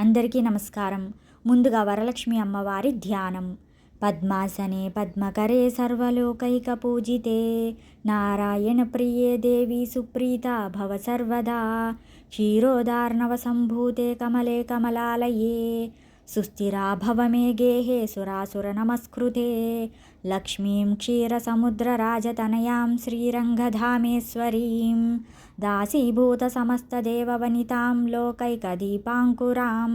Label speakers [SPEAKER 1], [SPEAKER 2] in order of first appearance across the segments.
[SPEAKER 1] అందరికీ నమస్కారం. ముందుగా వరలక్ష్మి అమ్మవారి ధ్యానం. పద్మాసనే పద్మకరే సర్వలోకైక పూజితే. నారాయణ ప్రియే దేవి సుప్రీత భవ సర్వదా. క్షీరోదార్ణవ సంభూతే కమలే కమలాలయే. సుస్థిరా భవ గేహే సురాసుర నమస్కృతే. లక్ష్మీం క్షీరసముద్రరాజతనయాం శ్రీరంగధామేశ్వరీం. దాసీభూత సమస్తదేవవనితాం లోకైకదీపాంకురాం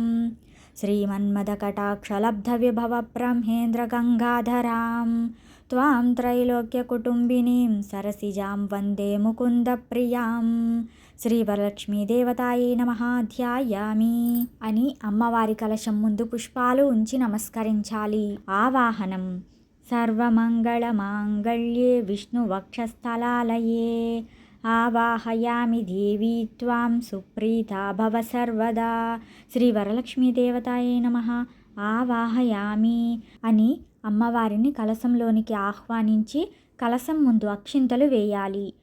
[SPEAKER 1] श्रीमन्मदकटाक्षलब्धविभवब्रह्मेन्द्रगङ्गाधरां त्वां त्रैलोक्यकुटुम्बिनीं सरसिजां वन्दे ముకుందప్రియాం శ్రీ వరలక్ష్మీదేవతాయే నమ ధ్యాయామి అని అమ్మవారి కలశం ముందు పుష్పాలు ఉంచి నమస్కరించాలి ఆవాహనం సర్వమంగళమాంగళ్యే విష్ణువక్షస్థలాలయే ఆవాహయామి దేవీ త్వాం సుప్రీతా భవ సర్వదా. శ్రీ వరలక్ష్మీదేవతాయే నమ. ఆవాహయామి అని అమ్మవారిని కలశంలోనికి ఆహ్వానించి కలశం ముందు అక్షింతలు వేయాలి.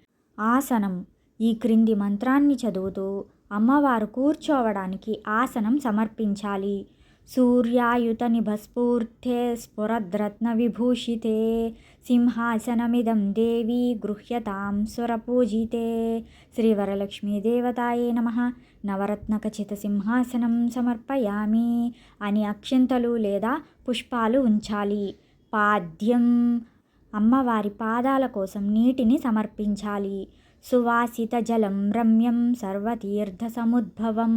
[SPEAKER 1] ఆసనం. ఈ క్రింది మంత్రాన్ని చదువుతూ అమ్మవారు కూర్చోవడానికి ఆసనం సమర్పించాలి. సూర్యాయుత నిభస్ఫూర్తే స్ఫురద్రత్న విభూషితే సింహాసనమిదం దేవీ గృహ్యతాం స్వరపూజితే శ్రీ వరలక్ష్మీదేవతాయే నమ నవరత్నఖచిత సింహాసనం సమర్పయామి అని అక్షంతలు లేదా పుష్పాలు ఉంచాలి। పాద్యం అమ్మవారి పాదాల కోసం నీటిని సమర్పించాలి। సువాసిత జలం రమ్యం సర్వతీర్థ సముద్భవం।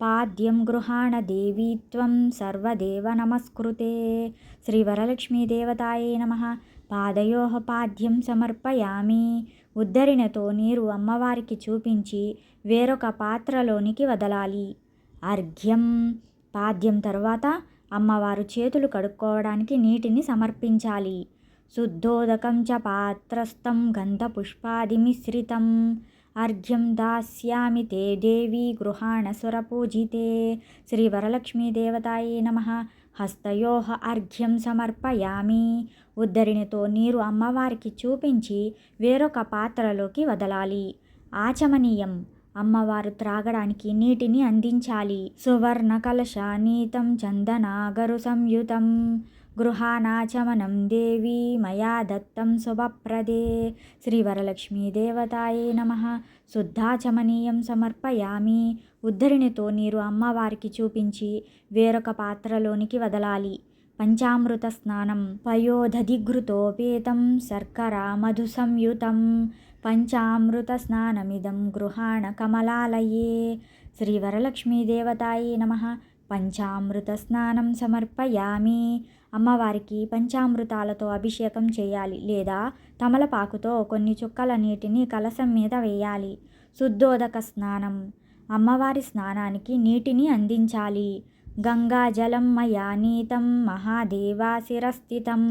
[SPEAKER 1] పాద్యం గృహాణ దేవీ త్వం సర్వదేవ నమస్కృతే. శ్రీవరలక్ష్మీదేవతాయే నమ. పాదయో పాద్యం సమర్పయామి. ఉద్ధరిణతో నీరు అమ్మవారికి చూపించి వేరొక పాత్రలోనికి వదలాలి. అర్ఘ్యం. పాద్యం తర్వాత అమ్మవారు చేతులు కడుక్కోవడానికి నీటిని సమర్పించాలి. శుద్ధోదకం చ పాత్రస్థం గంధపుష్పాదిమిశ్రితం. అర్ఘ్యం దాస్యామి తే దేవీ గృహాణ సురపూజితే శ్రీ వరలక్ష్మీదేవతాయే నమ. హస్తయో అర్ఘ్యం సమర్పయామి. ఉద్ధరిణితో నీరు అమ్మవారికి చూపించి వేరొక పాత్రలోకి వదలాలి. ఆచమనీయం. అమ్మవారు త్రాగడానికి నీటిని అందించాలి. సువర్ణ కలశ నీతం చందనాగరు సంయుతం. గృహానాచమనం దేవీ మయా దత్తం శుభప్రదే. శ్రీవరలక్ష్మీదేవతాయే నమ. శుద్ధాచమనీయం సమర్పయామి. ఉద్ధరిణితో నీరు అమ్మవారికి చూపించి వేరొక పాత్రలోనికి వదలాలి. పంచామృత స్నానం పయోధధిఘృతోపేతం శర్కర మధు సంయుతం పంచామృత స్నానమిదం గృహాణ కమలాలయే. శ్రీవరలక్ష్మీదేవతాయే నమ. పంచామృత స్నానం సమర్పయామి. అమ్మవారికి పంచామృతాలతో అభిషేకం చేయాలి లేదా తమలపాకుతో కొన్ని చుక్కల నీటిని కలసం మీద వేయాలి. శుద్ధోదక స్నానం. అమ్మవారి స్నానానికి నీటిని అందించాలి. గంగాజలం మయా నీతం మహాదేవాశిరస్థితం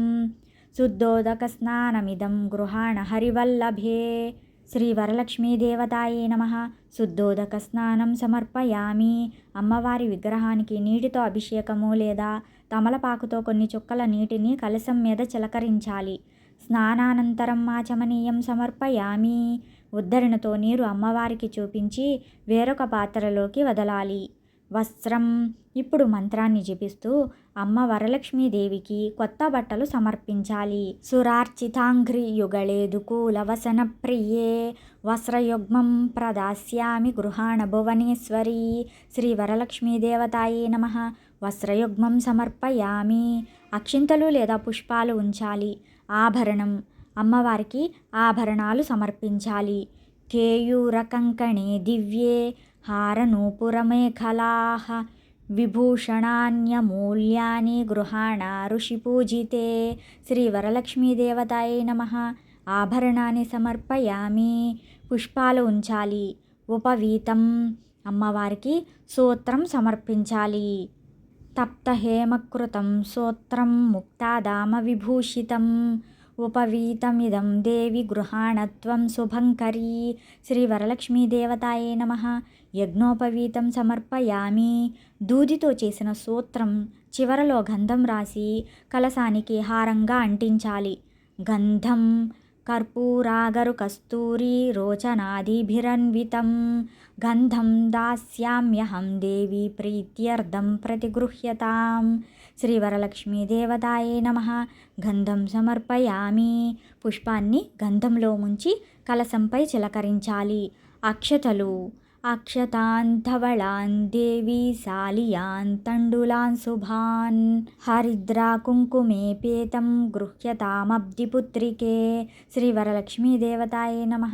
[SPEAKER 1] శుద్ధోదక స్నానమిదం గృహాణ హరివల్లభే. శ్రీ వరలక్ష్మీదేవతాయే నమ. శుద్ధోదక స్నానం సమర్పయామి. అమ్మవారి విగ్రహానికి నీటితో అభిషేకము లేదా తమలపాకుతో కొన్ని చుక్కల నీటిని కలశం మీద చిలకరించాలి. స్నానానంతరం ఆచమనీయం సమర్పయామి. ఉద్ధరణతో నీరు అమ్మవారికి చూపించి వేరొక పాత్రలోకి వదలాలి. వస్త్రం. ఇప్పుడు మంత్రాన్ని జపిస్తూ అమ్మ వరలక్ష్మీదేవికి కొత్త బట్టలు సమర్పించాలి. సురార్చితాంఘ్రి యుగళేదుకూల వసన ప్రియే. వస్త్రయుగ్మం ప్రదాస్యామి గృహాణ భువనేశ్వరి. శ్రీ వరలక్ష్మీదేవతాయే నమ. వస్త్రయుగ్మం సమర్పయామి. అక్షింతలు లేదా పుష్పాలు ఉంచాలి. ఆభరణం. అమ్మవారికి ఆభరణాలు సమర్పించాలి. కేయూర కంకణే దివ్యే హారనూపురమేఖలాः. విభూషణాన్యమూల్యాని గృహాణ ఋషిపూజితే శ్రీవరలక్ష్మీదేవతాయే నమ. ఆభరణాన్ని సమర్పయామి. పుష్పాలు ఉంచాలి. ఉపవీతం. అమ్మవారికి సూత్రం సమర్పించాలి. తప్తహేమకృతం సూత్రం ముక్తాదామ విభూషితం ఉపవీతమిదం దేవి గృహాణత్వం శుభంకరీ. శ్రీ వరలక్ష్మీదేవతాయే నమ. యజ్ఞోపవీతం సమర్పయామి. దూదితో చేసిన సూత్రం చివరలో గంధం రాసి కలసానికి హారంగా అంటించాలి. గంధం కర్పూరాగరు కస్తూరి రోచనాదిభిరన్వితం. గంధం దాస్యామ్యహం దేవి ప్రీత్యర్థం ప్రతిగృహ్యతాం శ్రీవరలక్ష్మీదేవతాయే నమ గంధం సమర్పయామి పుష్పాన్ని గంధంలో ముంచి కలసంపై చిలకరించాలి అక్షతలు అక్షతాంధవళాన్ దేవీ సాలియాన్ తండులాన్ శుభాన్ హరిద్రా కుంకుమే పేతం గృహ్యతామబ్దిపుత్రికే శ్రీవరలక్ష్మీదేవతాయే నమ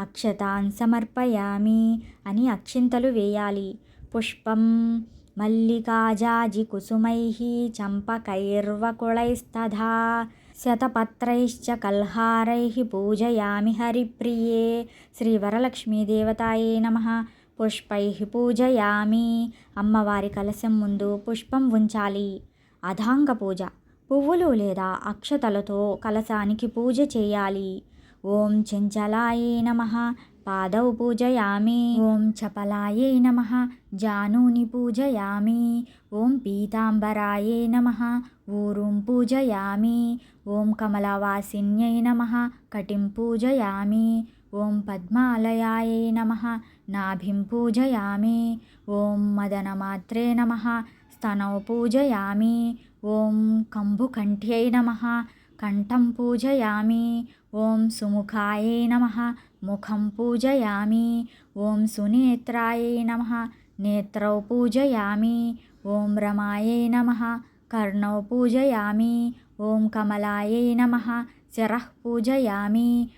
[SPEAKER 1] అక్షతాన్ సమర్పయామి అని అక్షింతలు వేయాలి. పుష్పం మల్లికాజాజికుసుమైः చంపకైర్వకుళైస్తథా శతపత్రైశ్చ కల్హారై పూజయామి హరిప్రియే. శ్రీవరలక్ష్మీదేవతాయే నమ. పుష్పై పూజయామి. అమ్మవారి కలశం ముందు పుష్పం ఉంచాలి. అధాంగ పూజ. పువ్వులు లేదా అక్షతలతో కలశానికి పూజ చేయాలి. ఓం చెంచలాయ నమ. పాదౌ పూజయామి. ఓం చపలాయ నమ. జానూని పూజయామి. ఓం పీతాంబరాయ నమ. ఊరుం పూజయామి. ఓం కమలవాసిన్యై నమ. కటిం పూజయామి. ఓం పద్మాలయాయ నమ. నాభిం పూజయామి. ఓం మదనమాత్రే నమ. స్తనౌ పూజయామి. ఓం కంభుకంఠ్యై నమ. కంఠం పూజయామి. ఓం సుముఖాయే నమ. ముఖం పూజయామి. ఓం సునేత్రాయే నమ. నేత్రౌ పూజయామి. ఓం రమాయే నమ. కర్ణౌ పూజయామి. ఓం కమలాయే నమ. శిరః పూజయామి.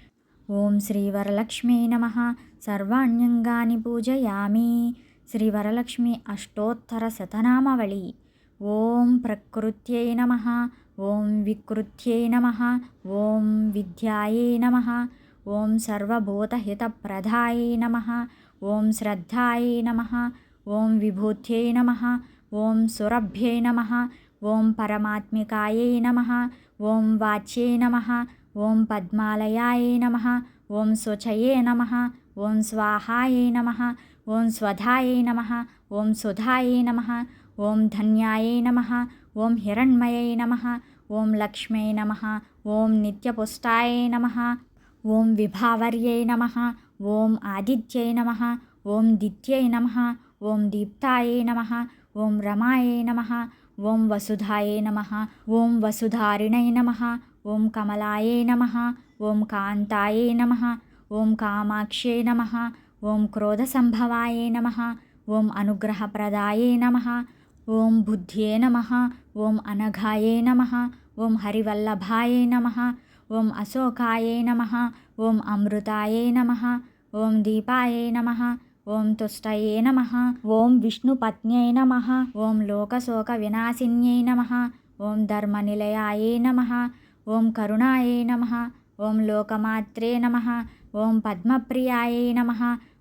[SPEAKER 1] ఓం శ్రీవరలక్ష్మీ నమ. సర్వాణ్యంగాని పూజయామి. శ్రీవరలక్ష్మి అష్టోత్తర శతనామవళి. ఓం ప్రకృత్యై నమ. ఓం వికృత్యై నమ ఓం విద్యాయే నమ ఓం సర్వభూతహితప్రదాయే నమ ఓం శ్రద్ధాయే నమ ఓం విభూత్యై నమ ఓం సురభ్యై నమ ఓం పరమాత్మికాయై నమ ఓం వాచ్యై నమ ఓం పద్మాలయాయే నమ ఓం శుచయే నమ ఓం స్వాహాయే నమ ఓం స్వధాయే నమ ఓం సుధాయే నమ ఓం ధన్యాయే నమ ఓం హిరణ్మయై నమ ఓం లక్ష్మై నమ ఓం నిత్యపుష్టాయ నమ ఓం విభావర్యై నమ ఓం ఆదిత్యై నమ ఓం దిత్యై నమ ఓం దీప్తాయే నమ ఓం రమాయే నమ ఓం వసుధాయే నమ ఓం వసుధారిణై నమ ఓం కమలాయే నమ ఓం కాంతాయే నమ ఓం కామాక్ష్యై నమ ఓం క్రోధసంభవాయే నమ ఓం అనుగ్రహప్రదాయే నమ ఓం బుద్ధ్యే నమ ఓం అనఘాయే నమ ఓం హరివల్లభాయే నమ ఓం అశోకాయే నమ ఓం అమృతాయే నమ ఓం దీపాయే నమ ఓం తుష్టయే నమ ఓం విష్ణుపత్న్యై నమ ఓం లోకశోక వినాశిన్యై నమ ఓం ధర్మనిలయాయే నమ ఓం కరుణాయే నమ ఓం లోకమాత్రే నమ ఓం పద్మప్రియాయే నమ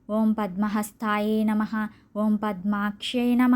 [SPEAKER 1] ఓం పద్మహస్తాయే నమ ఓం పద్మాక్ష్యై నమ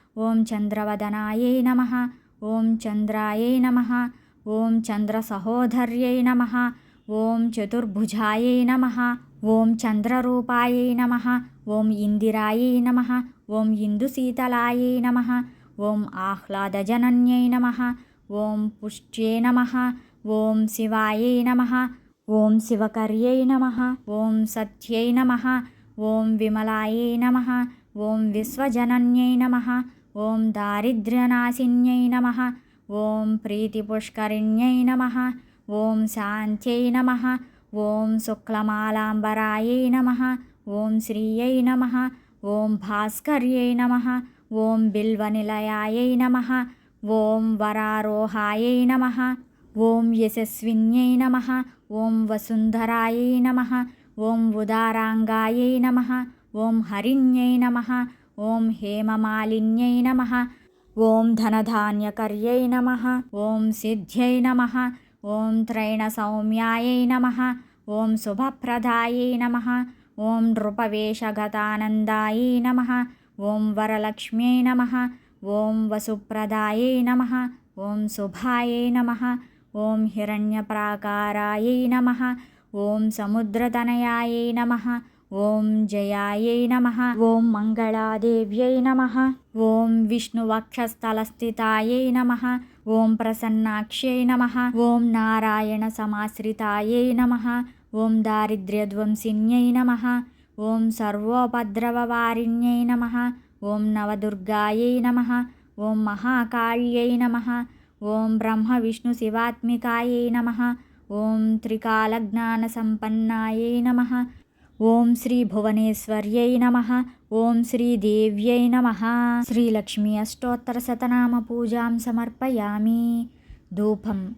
[SPEAKER 1] ఓం చంద్రవదనాయై నమ ఓం చంద్రాయై నమ ఓం చంద్రసహోదర్యై నమ ఓం చతుర్భుజాయై నమ ఓం చంద్రరూపాయై నమ ఓం ఇందిరాయై నమ ఓం ఇందుశీతలాయై నమ ఓం ఆహ్లాదజనన్యై నమ ఓం పుష్ట్యే నమ ఓం శివాయై నమ ఓం శివకర్యై నమ ఓం సత్యై నమ ఓం విమలాయై నమ ఓం విశ్వజనన్యై నమ ఓం దారిద్ర్యనాశిన్యై నమ ఓం ప్రీతిపుష్కరిణ్యై నమ ఓం శాంత్యై నమ ఓం శుక్లమాలాంబరాయై నమ ఓం శ్రీయై నమ ఓం భాస్కర్యై నమ ఓం బిల్వనిలయాయై నమ ఓం వరారోహాయై నమ ఓం యశస్విన్యై నమ ఓం వసుంధరాయై నమ ఓం ఉదారాంగాయై నమ ఓం హరిణ్యై నమ ఓం హేమమాలిన్యై నమ ఓం ధనధాన్యకర్యై నమ ఓం సిద్ధ్యై నమ ఓం త్రైణసౌమ్యాయై నమ ఓం శుభప్రదాయై నమ ఓం నృపవేషగతానందాయై నమ ఓం వరలక్ష్మ్యై నమ ఓం వసుప్రదాయై నమ ఓం శుభాయై నమ ఓం హిరణ్యప్రాకారాయై నమ ఓం సముద్రతనయాయై నమ ఓం జయాయై నమ ఓం మంగళాదేవ్యై నమ ఓం విష్ణువక్షస్థలస్థితాయై నమ ఓం ప్రసన్నాక్ష్యై నమ ఓం నారాయణ సమాశ్రితాయై నమ ఓం దారిద్ర్యధ్వంసిన్యై నమ ఓం సర్వోపద్రవవారిణ్యై నమ ఓం నవదుర్గాయై నమ ఓం మహాకాళ్యై నమ ఓం బ్రహ్మ విష్ణు శివాత్మికాయై నమ ఓం త్రికాలజ్ఞానసంపన్నాయై నమ ఓం శ్రీ భువనేశ్వర్యై నమ. ఓం శ్రీ దేవ్యై నమ. శ్రీలక్ష్మీ అష్టోత్తర శతనామ పూజాం సమర్పయామి. ధూపం.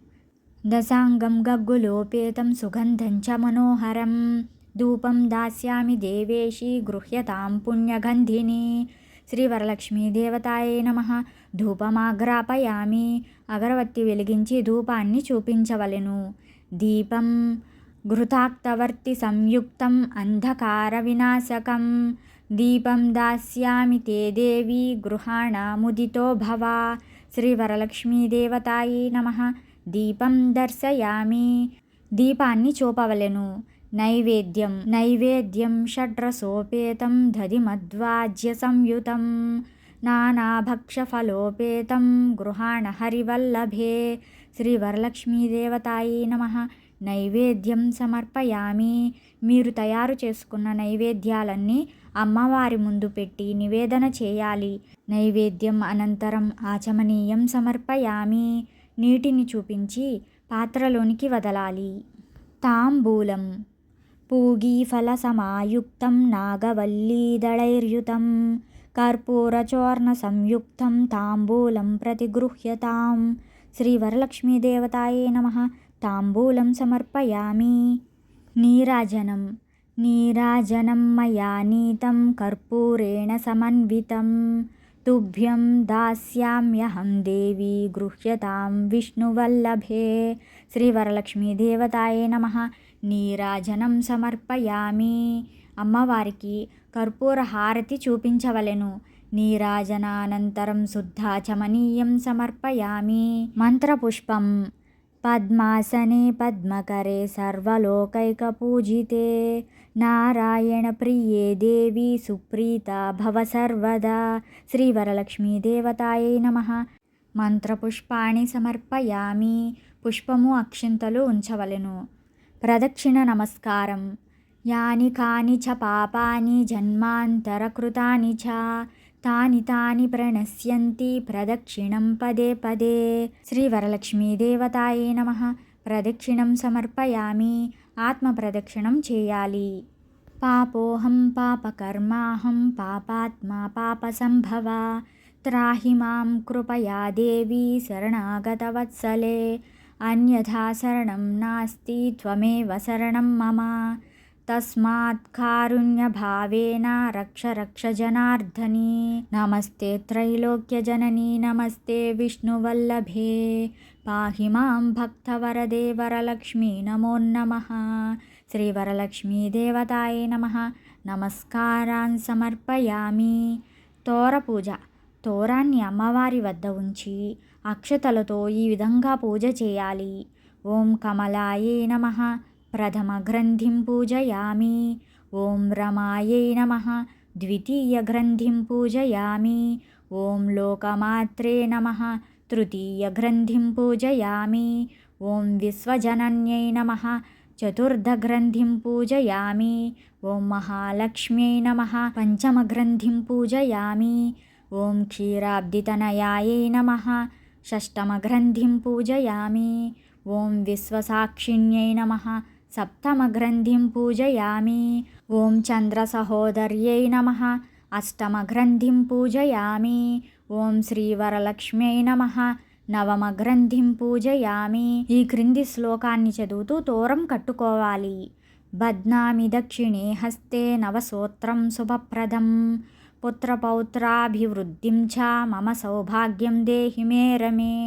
[SPEAKER 1] దశాంగం గగ్గులోపేతం సుగంధం చ మనోహరం. ధూపం దాస్యామి దేవేశీ గృహ్యతాం పుణ్యగంధిని. శ్రీ వరలక్ష్మీ దేవతాయే నమ. ధూపమాగ్రాపయామి అగరవత్తి వెలిగించి ధూపాన్ని చూపించవలెను. దీపం. ఘృతాక్తవర్తి సంయుక్తం అంధకార వినాశకం దీపం దాస్యామి తే దేవి గృహాణ ముదితో భవ. శ్రీ వరలక్ష్మీదేవతాయే నమ. దీపం దర్శయామి. దీపాన్ని చూపవలెను. నైవేద్యం నైవేద్యం షడ్రసోపేతం దధిమధ్వాజ్య సంయుతం. నానాభక్షఫలోపేతం గృహాణ హరివల్లభే శ్రీ వరలక్ష్మీదేవతాయే నమ. నైవేద్యం సమర్పయామి. మీరు తయారు చేసుకున్న నైవేద్యాలన్నీ అమ్మవారి ముందు పెట్టి నివేదన చేయాలి. నైవేద్యం అనంతరం ఆచమనీయం సమర్పయామి. నీటిని చూపించి పాత్రలోనికి వదలాలి. తాంబూలం. పూగీఫలసమాయుక్తం నాగవల్లీదళైర్యుతం కర్పూరచూర్ణసంయుక్తం తాంబూలం ప్రతిగృహ్యతాం. శ్రీవరలక్ష్మీదేవతాయే నమ. తాంబూలం సమర్పయామి. నీరాజనం నీరాజనం మయా నీతం కర్పూరేణ సమన్వితం. తుభ్యం దాస్యామ్యహం దేవి గృహ్యతాం విష్ణువల్లభే. శ్రీవరలక్ష్మీదేవతాయే నమ. నీరాజనం సమర్పయామి. అమ్మవారికి కర్పూర హారతి చూపించవలెను. నీరాజనానంతరం శుద్ధాచమనీయం సమర్పయామి. మంత్రపుష్పం పద్మాసనే పద్మకరే సర్వలోకైకపూజితే. నారాయణప్రియే దేవి సుప్రీత భవ సర్వదా. శ్రీవరలక్ష్మీదేవతాయై నమ. మంత్రపుష్పాణి సమర్పయామి. పుష్పము అక్షింతలు ఉంచవలెను. ప్రదక్షిణ నమస్కారం. యాని కాని చ పాపాని జన్మాంతరకృతాని చ. తాని తాని ప్రణశ్యంతి ప్రదక్షిణం పదే పదే. శ్రీ వరలక్ష్మీదేవతాయే నమ. ప్రదక్షిణం సమర్పయామి. ఆత్మ ప్రదక్షిణం చేయాలి. పాపోహం పాపకర్మాహం పాపాత్మా పాప సంభవ త్రాహి మాం కృపయా దేవి శరణాగతవత్సలే. అన్యథా శరణం నాస్తి త్వమేవ శరణం మమ. తస్మాత్ కారుణ్యభావేన రక్ష రక్ష జనార్దని నమస్తే త్రైలోక్యజననీ నమస్తే విష్ణువల్లభే పాహి మాం భక్తవరదే వరలక్ష్మీ నమో నమ శ్రీవరలక్ష్మీదేవతాయే నమ నమస్కారాన్ సమర్పయామి తోర పూజ తోరాన్ని అమ్మవారి వద్ద ఉంచి అక్షతలతో ఈ విధంగా పూజ చేయాలి ఓం కమలాయే నమ ప్రథమగ్రంథిం పూజయామి ఓం రమాయై నమ ద్వితీయగ్రంథిం పూజయామి ఓం లోకమాత్రే నమ తృతీయగ్రంథిం పూజయామి ఓం విశ్వజనన్యై నమ చతుర్థగ్రంథిం పూజయామి ఓం మహాలక్ష్మ్యై నమ పంచమగ్రంథిం పూజయామి ఓం క్షీరాబ్దితనయాయై నమ షష్టమగ్రంథిం పూజయామి ఓం విశ్వసాక్షిణ్యై నమ సప్తమగ్రంథిం పూజయామి ఓం చంద్రసహోదర్యై నమ అష్టమగ్రంథిం పూజయామి ఓం శ్రీవరలక్ష్మ్యై నమ నవమగ్రంథిం పూజయామి ఈ క్రింది శ్లోకాన్ని చదువుతూ తోరం కట్టుకోవాలి. బద్నామి దక్షిణే హస్తే నవసూత్రం శుభప్రదం। పుత్రపౌత్రాభివృద్ధిం చ మమ సౌభాగ్యం దేహి మే రమే।